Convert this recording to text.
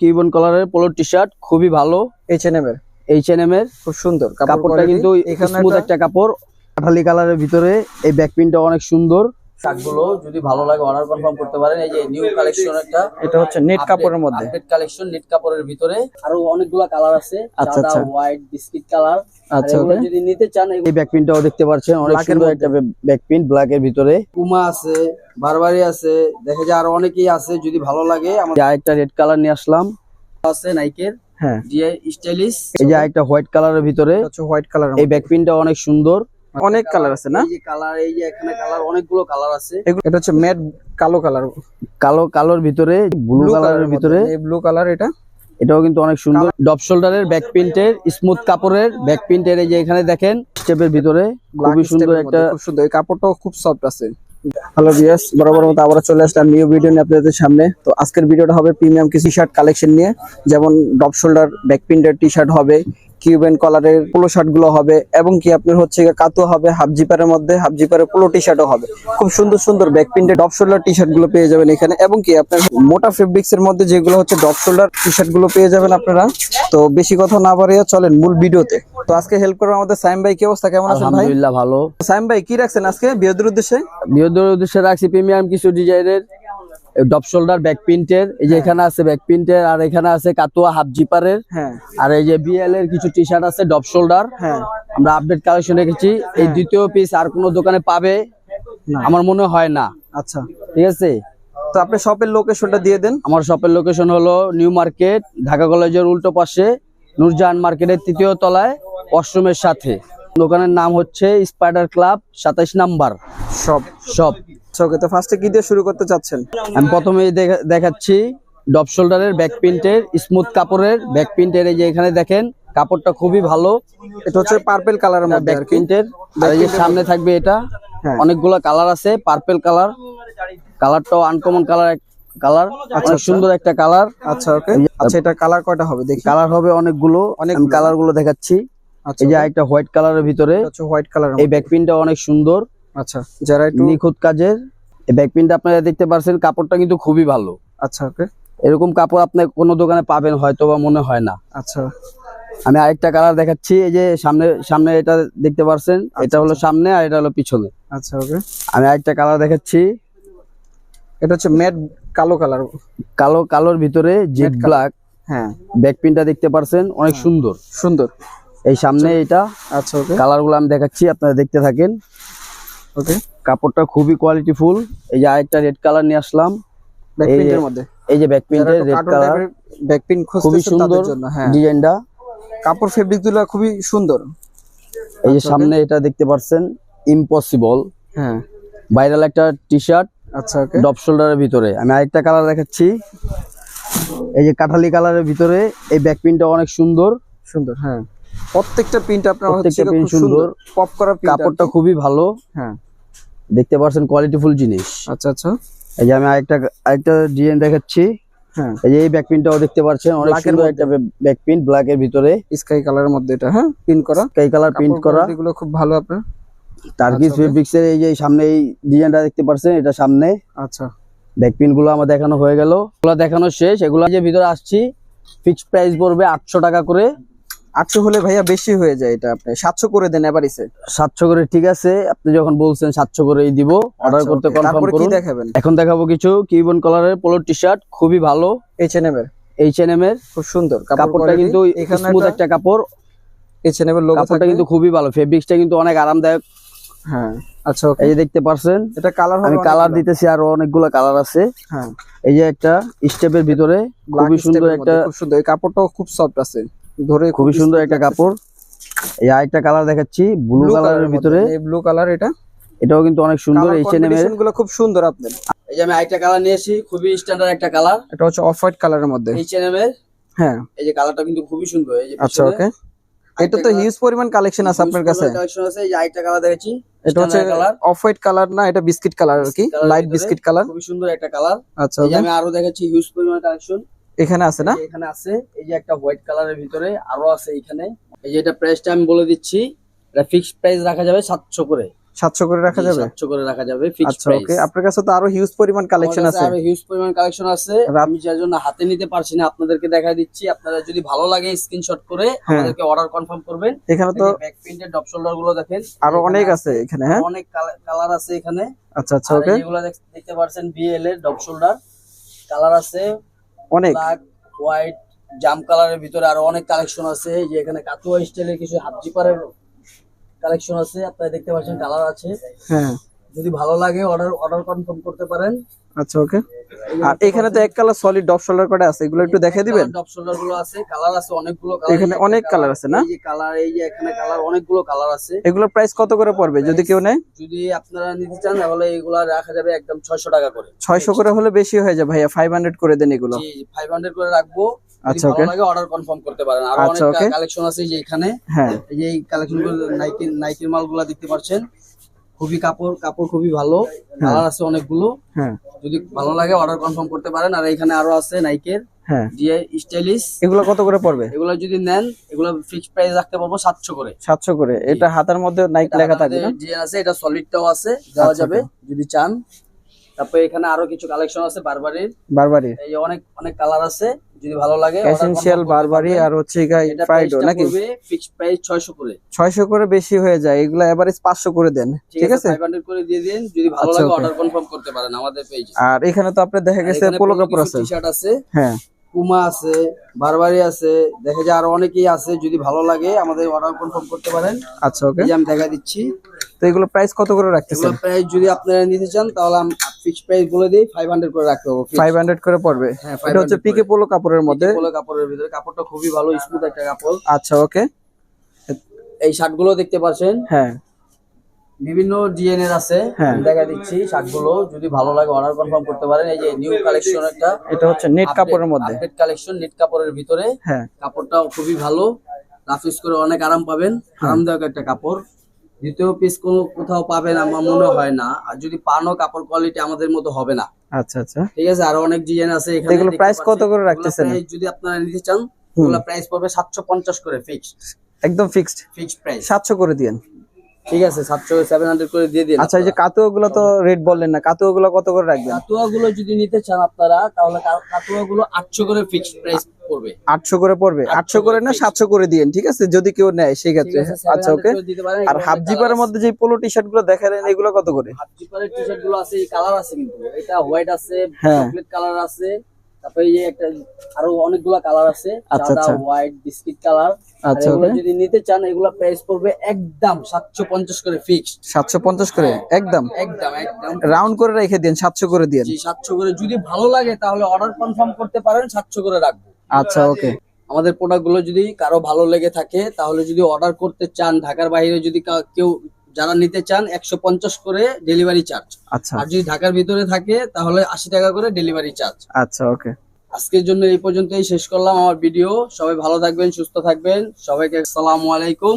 কিউবন কালারের polo T shirt খুবই ভালো। এইচ এন এম এর এইচ এন এম এর খুব সুন্দর কাপড়টা কিন্তু এখানে স্মুথ একটা একটা কাপড়। কাঠালি কালারের ভিতরে এই ব্যাক প্রিন্টটা অনেক সুন্দর। শার্টগুলো যদি ভালো লাগে অর্ডার কনফার্ম করতে পারেন। এই যে নিউ কালেকশন একটা এটা হচ্ছে নেট কাপড়ের মধ্যে। আপডেট কালেকশন নেট কাপড়ের ভিতরে। আরও অনেকগুলো কালার আছে আচ্ছা, সাদা আচ্ছা। হোয়াইট বিস্কিট কালার আচ্ছা, এগুলো যদি নিতে চান এই ব্যাক প্রিন্টটাও দেখতে পাচ্ছেন অনেক সুন্দর একটা ব্যাক প্রিন্ট ব্ল্যাক এর ভিতরে। পুমা আছে বারবারি আছে দেখা যায় আরও অনেকেই আছে যদি ভালো লাগে আরেকটা রেড কালার নিয়ে আসলাম। আছে নাইকের হ্যাঁ। যে স্টাইলিশ এই যে আরেকটা হোয়াইট কালারের ভিতরে। হোয়াইট কালার এই ব্যাক প্রিন্টটা অনেক সুন্দর। অনেক কালার আছে না? এই যে কালার এই যে এখানে কালার অনেকগুলো কালার আছে। এটা হচ্ছে ম্যাট কালো কালার কালো কালোর ভিতরে ব্লু কালারের ভিতরে। এই ব্লু কালার এটা। এটাও কিন্তু অনেক সুন্দর। ডপ শোল্ডারের ব্যাক প্রিন্টের স্মুথ কাপড়ের ব্যাক প্রিন্টের এই যে এখানে দেখেন স্টেপের ভিতরে খুবই সুন্দর একটা খুব সুন্দর। এই কাপড়টাও খুব সফট আছে। হ্যালো বিয়াস বরাবর মতো আবার চলে আসলাম নিউ ভিডিও নিয়ে আপনাদের সামনে। তো আজকের ভিডিওটা হবে প্রিমিয়াম কিছু শার্ট কালেকশন নিয়ে। যেমন ডপ শোল্ডার ব্যাক প্রিন্টের টি শার্ট হবে কিউবেন কলারের পোলো শার্টগুলো হবে এবং কি আপনার হচ্ছে কাতুয়া হবে হাফ জিপারের মধ্যে হাফ জিপারের পোলো টি শার্টও হবে। খুব সুন্দর সুন্দর ব্যাক প্রিন্টের ডপ শোল্ডার টি শার্টগুলো পেয়ে যাবেন এখানে এবং কি আপনার মোটা ফেব্রিক্স এর মধ্যে যেগুলো হচ্ছে ডপ শোল্ডার টি শার্টগুলো পেয়ে যাবেন আপনারা। তো বেশি কথা না বাড়িয়ে চলেন মূল ভিডিওতে। তো আজকে হেল্প করবে আমাদের সাইম ভাই কি অবস্থা? কেমন আছেন ভাই? আলহামদুলিল্লাহ ভালো। সাইম ভাই কি রাখছেন আজকে? বিয়েদের উদ্দেশ্যে? বৃহত্তর উদ্দেশ্যে রাখছি প্রিমিয়াম কিছু ডিজাইনের ডপ শোল্ডার ব্যাক প্রিন্টের এই যে এখানে আছে ব্যাক প্রিন্টের আর এখানে আছে কাতুয়া হাফ জিপারের হ্যাঁ। আর এই যে বিএল এর কিছু টি শার্ট আছে ডপ শোল্ডার। হ্যাঁ। আমরা আপডেট কালেকশন রেখেছি। এই দ্বিতীয় পিস আর কোনো দোকানে পাবে? আমার মনে হয় না। আচ্ছা। ঠিক আছে? তো আপনি শপের লোকেশনটা দিয়ে দেন। আমার শপের লোকেশন হলো নিউ মার্কেট ঢাকা কলেজের উল্টো পাশে নূরজাহান মার্কেটের তৃতীয় তলায় ওয়াশরুমের সাথে। দোকানের নাম হচ্ছে স্পাইডার ক্লাব সাতাইশ নাম্বার। সব শপ ওকে তো ফার্স্টে কি দিয়ে শুরু করতে চাচ্ছেন? আমি প্রথমেই দেখা- দেখাচ্ছি ডপ শোল্ডারের ব্যাক প্রিন্টের স্মুথ কাপড়ের ব্যাক প্রিন্টের এই যে এখানে দেখেন কাপড়টা খুবই ভালো। এটা হচ্ছে পার্পল কালারের মধ্যে ব্যাক প্রিন্টের আর এই যে সামনে থাকবে এটা। হ্যাঁ। অনেকগুলো কালার আছে পার্পল কালার কালারটাও আনকমন কালার কালার আচ্ছা। সুন্দর একটা কালার আচ্ছা ওকে আচ্ছা এটা কালার কয়টা হবে? দেখি। কালার হবে অনেকগুলো। অনেক কালারগুলো দেখাচ্ছি। আচ্ছা এই যে একটা হোয়াইট কালারের ভিতরে। হোয়াইট কালার এই ব্যাক প্রিন্টটা অনেক সুন্দর। আচ্ছা যারা একটু নিখুঁত কাজের এই ব্যাক প্রিন্টটা আপনারা দেখতে পাচ্ছেন কাপড়টা কিন্তু খুবই ভালো। আচ্ছা ওকে। এরকম কাপড় আপনি কোনো দোকানে পাবেন হয়তো বা মনে হয় না। আচ্ছা। আমি আরেকটা কালার দেখাচ্ছি এই যে সামনে সামনে এটা দেখতে পাচ্ছেন এটা হলো সামনে আর এটা হলো পিছনে। আচ্ছা ওকে। আমি আরেকটা কালার দেখাচ্ছি। এটা হচ্ছে ম্যাট কালো কালার কালো কালোর ভিতরে জেড ব্ল্যাক হ্যাঁ। ব্যাক প্রিন্টটা দেখতে পাচ্ছেন অনেক সুন্দর। সুন্দর। এই সামনে এটা আচ্ছা ওকে। কালারগুলো আমি দেখাচ্ছি আপনারা দেখতে থাকেন। ওকে কাপড়টা খুবই কোয়ালিটিফুল এই যে আরেকটা রেড কালার নিয়ে আসলাম। এই যে প্রিন্টের মধ্যে। এই যে back red colour back print খুবই সুন্দর জন্য হ্যাঁ। ডিজাইনটা কাপড় ফেব্রিকগুলো খুবই সুন্দর। এই যে আচ্ছা, সামনে এটা দেখতে পাচ্ছেন ইম্পসিবল হ্যাঁ। ভাইরাল একটা টি শার্ট আচ্ছা ওকে ডপ শোল্ডারের ভিতরে। আমি আরেকটা কালার দেখাচ্ছি। এই যে কাঠালি কালারের ভিতরে এই ব্যাক প্রিন্টটা অনেক সুন্দর। সুন্দর হ্যাঁ। প্রত্যেকটা প্রিন্ট আপনার হচ্ছে প্রত্যেকটা খুব সুন্দর। পপ করা কাপড়টা খুবই ভালো। হ্যাঁ। দেখতে পাচ্ছেন কোয়ালিটিফুল জিনিস। আচ্ছা আচ্ছা। এই যে আমি আরেকটা আরেকটা ডিজাইন দেখাচ্ছি। হ্যাঁ। এই যে এই ব্যাক প্রিন্টটাও দেখতে পাচ্ছেন অনেক সুন্দর একটা ব্যাক প্রিন্ট ব্ল্যাক এর ভিতরে। স্কাই কালারের মধ্যে এটা হ্যাঁ প্রিন্ট করা। স্কাই কালার প্রিন্ট করা। এগুলো খুব ভালো আপনার। টার্কিশ আচ্ছা, ফেব্রিক্স এর এই যে সামনে এই ডিজাইনটা দেখতে পাচ্ছেন এটা সামনে। আচ্ছা। ব্যাক প্রিন্টগুলো আমার দেখানো হয়ে গেল। এগুলো দেখানো শেষ। এগুলো যে ভিতরে আসছি ফিক্সড প্রাইস পড়বে আটশো টাকা করে। আটশো হলে ভাইয়া বেশি হয়ে যায় এটা আপনি সাতশো করে দেন এবারিসে সাতশো করে ঠিক আছে। আপনি যখন বলছেন সাতশো করেই দিব অর্ডার করতে কনফার্ম আচ্ছা, কি করুন। দেখাবেন? এখন দেখাবো কিছু কিউবন কালারের পোলো টি শার্ট খুবই ভালো। এইচ এইচএনএম এর। এইচ এন এম এর। খুব সুন্দর কাপড়টা কিন্তু স্মুথ একটা কাপড়। এইচএনএম এর লোগো কাপড়টা কিন্তু খুবই ভালো ফেব্রিক্সটা কিন্তু অনেক আরামদায়ক। হ্যাঁ আচ্ছা এই যে দেখতে পারছেন এটা কালার আমি কালার দিতেছি আরও অনেকগুলো কালার আছে। হ্যাঁ। এই যে একটা স্টেপের ভিতরে খুবই সুন্দর একটা খুব সুন্দর। এই কাপড়টাও খুব সফট আছে। ধরে খুবই সুন্দর একটা কাপড়। এই আরেকটা কালার দেখাচ্ছি ব্লু কালারের ভিতরে। এই ব্লু কালার এটা। এটাও কিন্তু অনেক সুন্দর কালার এইচ এর। গুলো খুব সুন্দর আপনার এই যে আমি আরেকটা কালার নিয়েছি খুবই স্ট্যান্ডার্ড একটা কালার এটা হচ্ছে অফ হোয়াইট কালারের মধ্যে। এইচ এন এর। হ্যাঁ। এই যে কালারটা কিন্তু খুবই সুন্দর এই যে আচ্ছা ওকে এটা তো হিউজ পরিমাণ কালেকশন আছে আপনার কাছে। কালেকশন আছে এই আরেকটা কালার দেখেছি এটা হচ্ছে অফ হোয়াইট কালার না এটা বিস্কিট কালার আর কি লাইট বিস্কিট কালার খুবই সুন্দর একটা কালার আচ্ছা। আমি আরও দেখাচ্ছি হিউজ পরিমাণ কালেকশন এখানে আছে না? এখানে আছে এই যে একটা হোয়াইট কালারের ভিতরে আরও আছে এখানে এই যে এটা প্রাইসটা আমি বলে দিচ্ছি এটা ফিক্সড প্রাইস রাখা যাবে সাতশো করে। সাতশো করে রাখা যাবে? সাতশো করে রাখা যাবে ফিক্সড আচ্ছা ওকে আপনার কাছে তো আরও হিউজ পরিমাণ কালেকশন আছে। হিউজ পরিমাণ কালেকশন আছে। আমি যার জন্য হাতে নিতে পারছি না আপনাদেরকে দেখা দিচ্ছি। আপনারা যদি ভালো লাগে স্ক্রিনশট করে হ্যাঁ। আমাদেরকে অর্ডার কনফার্ম করবেন। এখানে তো ব্যাক প্রিন্টের ডপ শোল্ডারগুলো দেখেন। আরও অনেক আছে এখানে হ্যাঁ? অনেক কালার আছে এখানে। আচ্ছা আচ্ছা ওকে দেখ- দেখতে পাচ্ছেন বিএল এর ডপ শোল্ডার কালার আছে অনেক। হোয়াইট জাম কালারের ভিতরে আরও অনেক কালেকশন আছে। এই যে এখানে কাতুয়া স্টাইলের কিছু হাত জিপারের কালেকশন আছে। আপনারা দেখতে পাচ্ছেন কালার আছে। হ্যাঁ। যদি ভালো লাগে অর্ডার অর্ডার কনফার্ম করতে পারেন। আচ্ছা ওকে আর এখানে তো এক কালার সলিড ডপ শোল্ডার করে আছে এগুলো একটু দেখে দিবেন? ডপ শোল্ডারগুলো আছে কালার আছে অনেকগুলো এখানে অনেক কালার আছে না? এই যে কালার এই যে এখানে কালার অনেকগুলো কালার আছে। এগুলোর প্রাইস কত করে পড়বে যদি কেউ নেয়? যদি আপনারা নিতে চান তাহলে এগুলা রাখা যাবে একদম ছয়শো টাকা করে। ছয়শো করে হলে বেশি হয়ে যায় ভাইয়া ফাইভ হান্ড্রেড করে দেন এগুলো। জি ফাইভ হান্ড্রেড করে রাখব। আচ্ছা, okay. লাগে অর্ডার কনফার্ম করতে পারেন। আর অনেক কালেকশন আছে যে এখানে। হ্যাঁ। এই যে এই কালেকশনগুলো নাইকি নাইকির মালগুলা দেখতে পাচ্ছেন। খুবই কাপড় কাপড় খুবই ভালো। কালার আছে অনেকগুলো। হ্যাঁ। যদি ভালো লাগে অর্ডার কনফার্ম করতে পারেন। আর এখানে আরও আছে নাইকের হ্যাঁ। স্টাইলিশ এগুলো কত করে পড়বে? এগুলো যদি নেন এগুলো ফিক্সড প্রাইস রাখতে পারব সাতশো করে। সাতশো করে। এটা হাতার মধ্যে নাইক লেখা থাকবে না? ডিজাইন আছে এটা সলিডটাও আছে দেওয়া আচ্ছা, যাবে যদি চান। তারপরে এখানে আরও কিছু কালেকশন আছে বারবারির বারবারই এই অনেক অনেক কালার আছে। যদি ভালো লাগে এসেনশিয়াল বারবারি আর হচ্ছে গাই ফ্রাইডো নাকি? ফিক্সড প্রাইস 600 করে। ছয়শো করে বেশি হয়ে যায় এগুলো এভারেজ পাঁচশো করে দেন ঠিক আছে 500 করে দিয়ে দিন যদি ভালো আচ্ছা, লাগে অর্ডার কনফার্ম করতে পারেন আমাদের পেজে আর এখানে তো আপনি দেখা গেছে পোলো কাপড় আছে। টি-শার্ট আছে। হ্যাঁ। পুমা আছে বারবারি আছে দেখা যায় আরও অনেকেই আছে যদি ভালো লাগে আমাদের অর্ডার কনফার্ম করতে পারেন। আচ্ছা ওকে। আমি দেখা দিচ্ছি। তো এগুলো প্রাইস কত করে রাখতেছেন? এগুলো প্রাইস যদি আপনারা নিতে চান তাহলে আমি ফিক্সড প্রাইস বলে দিই 500 করে রাখতে হবে ফাইভ হান্ড্রেড করে পড়বে? হ্যাঁ, এটা হচ্ছে 500 পিকে পোলো কাপড়ের মধ্যে। পোলো কাপড়ের ভিতরে। কাপড়টা খুবই ভালো স্মুথ একটা কাপড়। আচ্ছা ওকে। এই শার্টগুলো দেখতে পাচ্ছেন? হ্যাঁ। বিভিন্ন ডিএনএ আছে হ্যাঁ। দেখা দিচ্ছি শার্টগুলো যদি ভালো লাগে অর্ডার কনফার্ম করতে পারেন। এই যে নিউ কালেকশন একটা এটা হচ্ছে নেট কাপড়ের মধ্যে। আপডেট কালেকশন নেট কাপড়ের ভিতরে। হ্যাঁ। কাপড়টাও খুবই ভালো। রাফ ইউজ করে অনেক আরাম পাবেন। আরামদায়ক একটা কাপড়। দ্বিতীয় পিস কোনো কোথাও পাবেন আমার মনে হয় না। আর যদি পানও কাপড় কোয়ালিটি আমাদের মতো হবে না। আচ্ছা আচ্ছা। ঠিক আছে আরও অনেক ডিজাইন আছে এখানে এগুলো প্রাইস কত করে রাখতেছেন? যদি আপনারা নিতে চান এগুলো প্রাইস পড়বে সাতশো পঞ্চাশ করে ফিক্সড একদম ফিক্সড ফিক্সড প্রাইস সাতশো করে দিন ঠিক আছে সাতশো সেভেন হান্ড্রেড করে দিয়ে দিন আচ্ছা এই যে কাতুয়া গুলো তো রেট বললেন না কাতুয়া গুলো কত করে রাখবেন? কাতুয়া গুলো যদি নিতে চান আপনারা তাহলে কাতুয়া গুলো আটশো করে ফিক্সড প্রাইস পড়বে। আটশো করে পড়বে? আটশো করে না সাতশো করে দিন ঠিক আছে? যদি কেউ নেয় সেই ক্ষেত্রে। আচ্ছা ওকে আর হাফ জিপারের মধ্যে যে পোলো টি শার্টগুলো দেখালেন এগুলো কত করে? হাফ জিপারের টি শার্টগুলো আছে এই কালার আছে কিন্তু। এটা হোয়াইট আছে হ্যাঁ। চকলেট কালার আছে। তারপরে এই যে একটা আরও অনেকগুলা কালার আছে আচ্ছা, সাদা। হোয়াইট বিস্কিট কালার আচ্ছা, এগুলো যদি নিতে চান এগুলো প্রাইস পড়বে একদম সাতশো পঞ্চাশ করে ফিক্সড সাতশো পঞ্চাশ করে? একদম? একদম একদম। রাউন্ড করে রেখে দিন সাতশো করে দিন জি সাতশো করে। যদি ভালো লাগে তাহলে অর্ডার কনফার্ম করতে পারেন সাতশো করে রাখব। আচ্ছা ওকে। আমাদের প্রোডাক্টগুলো যদি কারও ভালো লেগে থাকে তাহলে যদি অর্ডার করতে চান ঢাকার বাইরে যদি কেউ যারা নিতে চান একশো পঞ্চাশ করে ডেলিভারি চার্জ আচ্ছা। আর যদি ঢাকার ভিতরে থাকে তাহলে আশি টাকা করে ডেলিভারি চার্জ আচ্ছা ওকে। আজকের জন্য এই পর্যন্তই শেষ করলাম আমার ভিডিও সবাই ভালো থাকবেন সুস্থ থাকবেন। সবাইকে আসসালামু আলাইকুম।